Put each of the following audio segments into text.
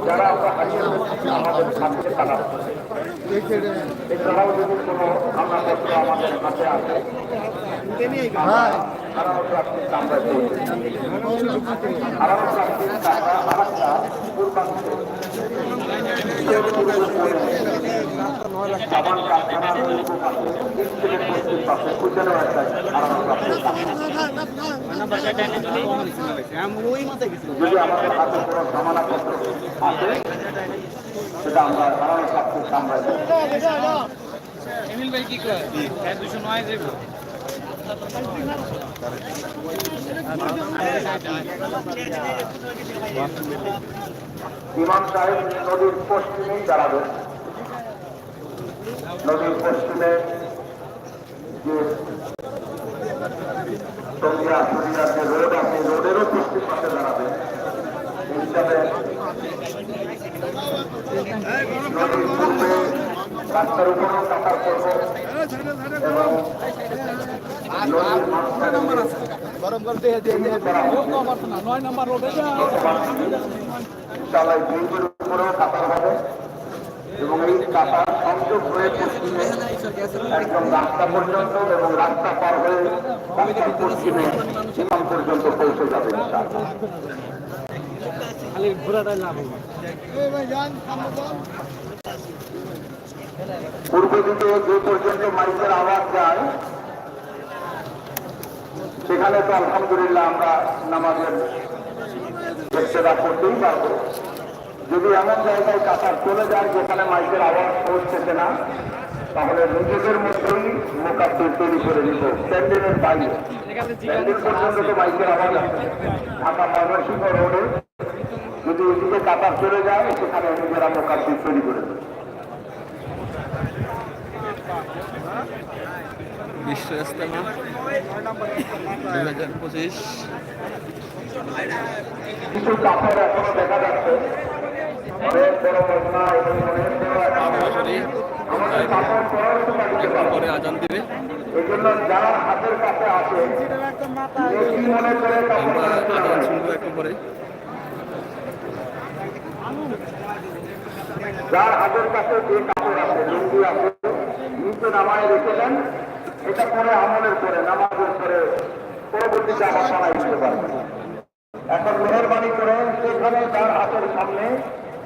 যারা আমরা হারিয়ে ফেলছি আমাদের সাথে তারা এছাড়াও যদি কোনো আমলাপত্র আমাদের হাতে আসে যদি আমাদের হাতে কোনো ধামানাপত্র আছে সেটা আমরা এমিল ভাই কি কয়? হ্যাঁ দুশো নয় যাব ইমাম সাহেব নদীর পশ্চিমেই দাঁড়াবেন নদীর পশ্চিমে যে টঙ্গিয়া সরিয়ার যে রোড আছে রোডেরও পশ্চিম পাশে দাঁড়াবেন এই হিসাবে নদীর পূর্বে রাস্তার উপরেও কাটার করব। এবং নদীর মাঝখানে ব্রিজের উপরেও কাতার হবে। এবং এই কাতার সংযোগ হয়ে পশ্চিমে একদম রাস্তা পর্যন্ত এবং রাস্তা পার হয়ে রাস্তার পশ্চিমে সীমাম পর্যন্ত পৌঁছে যাবে খালি ঘোরাটাই লাভ পূর্ব দিকে যে পর্যন্ত মাইকের আওয়াজ যায়, সেখানে তো আলহামদুলিল্লাহ আমরা নামাজের সেবা করতেই পারব। যদি এমন জায়গায় কাতার চলে যায় যেখানে মাইকের আওয়াজ পৌঁছতেছে না, তাহলে নিজেদের মধ্যেই মোকাব্বির তৈরি করে নিব, প্যান্ডেলের বাইরে। প্যান্ডেল পর্যন্ত তো মাইকের আওয়াজ আছে। ঢাকা ময়মনসিংহ রোডে যদি এদিকে কাতার চলে যায়, সেখানে নিজেরা মোকাব্বির তৈরি করে দেবে বিশ্ব ইস্তেমা দুই হাজার পঁচিশ। পরে আজান দিবে। আমরা আজান শুনব একটু যার হাতের কাছে যে কাপড় আছে, লুঙ্গি আছে, নিচে নামায় রেখে এটা পরে আমলের পরে, নামাজের পরে পরবর্তীতে আবার সবাই দিতে পারবে। এখন মেহরবানি করে সেখানে তার হাতের সামনে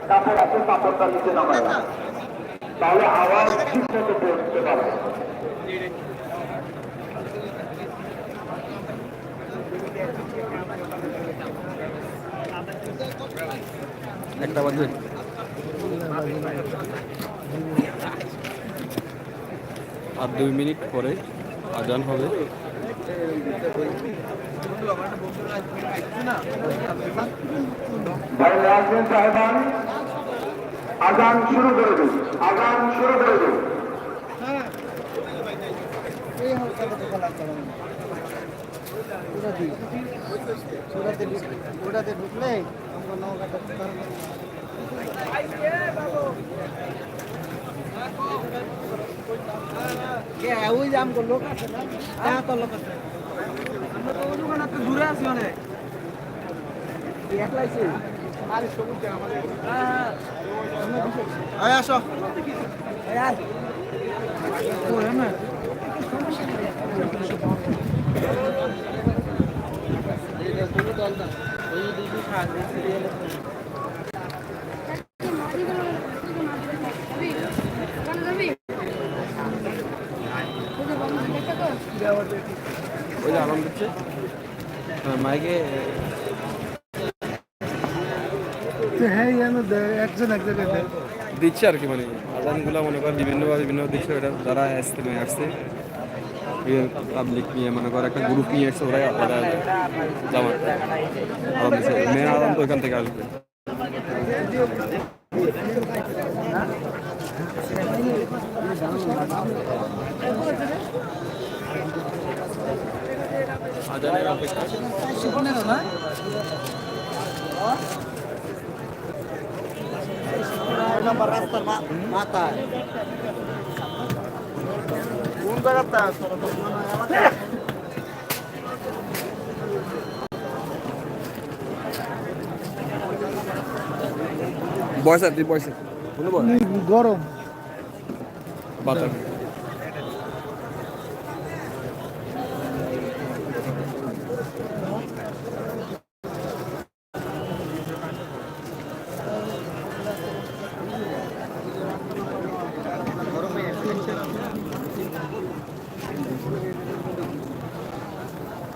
কাপড় আছে, কাপড়টা নিচে নামায়। রাখেন। তাহলে আওয়াজ ঠিক মতো পৌঁছতে পারবে একটা বাজে। আর দুই মিনিট পরে আজান হবে। আজান শুরু করে দিন আজান শুরু করে দিন। ওটাতে ঢুকলে আমরা নৌকাটা ওই যে আমগো লোক আছে না? হ্যাঁ তো লোক আছে। আমরা তো ওই দোকানে দূরে আছি অনেক। একলাইছি আরে সবুজ আমাদের হ্যাঁ আসো। হ্যাঁ ও হ্যাঁ ওই যে আজান দিচ্ছে হ্যাঁ, মাইকে হ্যাঁ একজন এক জায়গায় দিচ্ছে আর কি মানে আজানগুলো মনে কর বিভিন্নভাবে বিভিন্ন দিচ্ছে এটা যারা আসতে নিয়ে আসছে। পাবলিক নিয়ে মনে কর একটা গ্রুপ নিয়ে এসছে ওরাই ওরা দিচ্ছে মেন আজান তো ওইখান থেকে আসবে। আজানের অপেক্ষা মাথায় কোন জায়গাটা বয়স তুই বয়স গরম। বাতাস।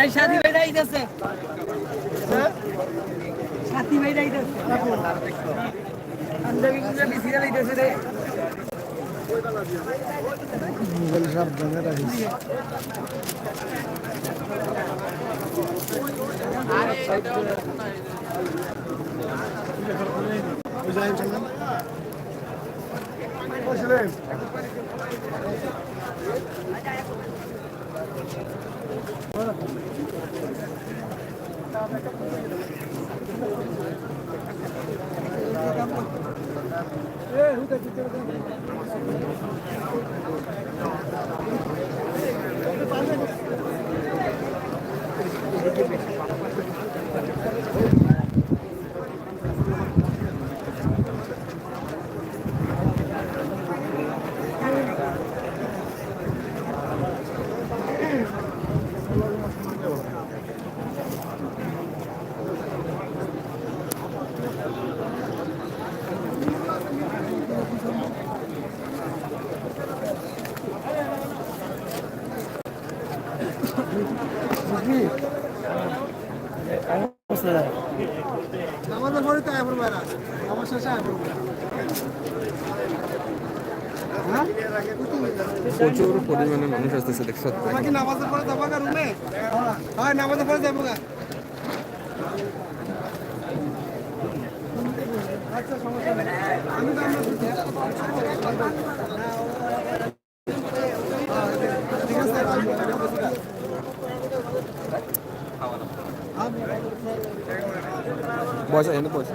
এই সাথী ভাইরা আইতাছে। সাথী ভাইরা আইতাছে। আন্দাবি গুজা বিসিরা আইতাছে রে। মোবাইল সাবধানে রাখিস Eh, who got you? আমাদের পরে তো এখন বাইরা আমার শেষে এখন প্রচুর পরিমাণে মানুষ আসতেছে দেখছ? তোমাকে নামাজের পরে যাব গা রুমে? হয় নামাজের পরে যাব গা। আচ্ছা সমস্যা নেই। আমি তো আমরা పైసా ఎన్ని పైసా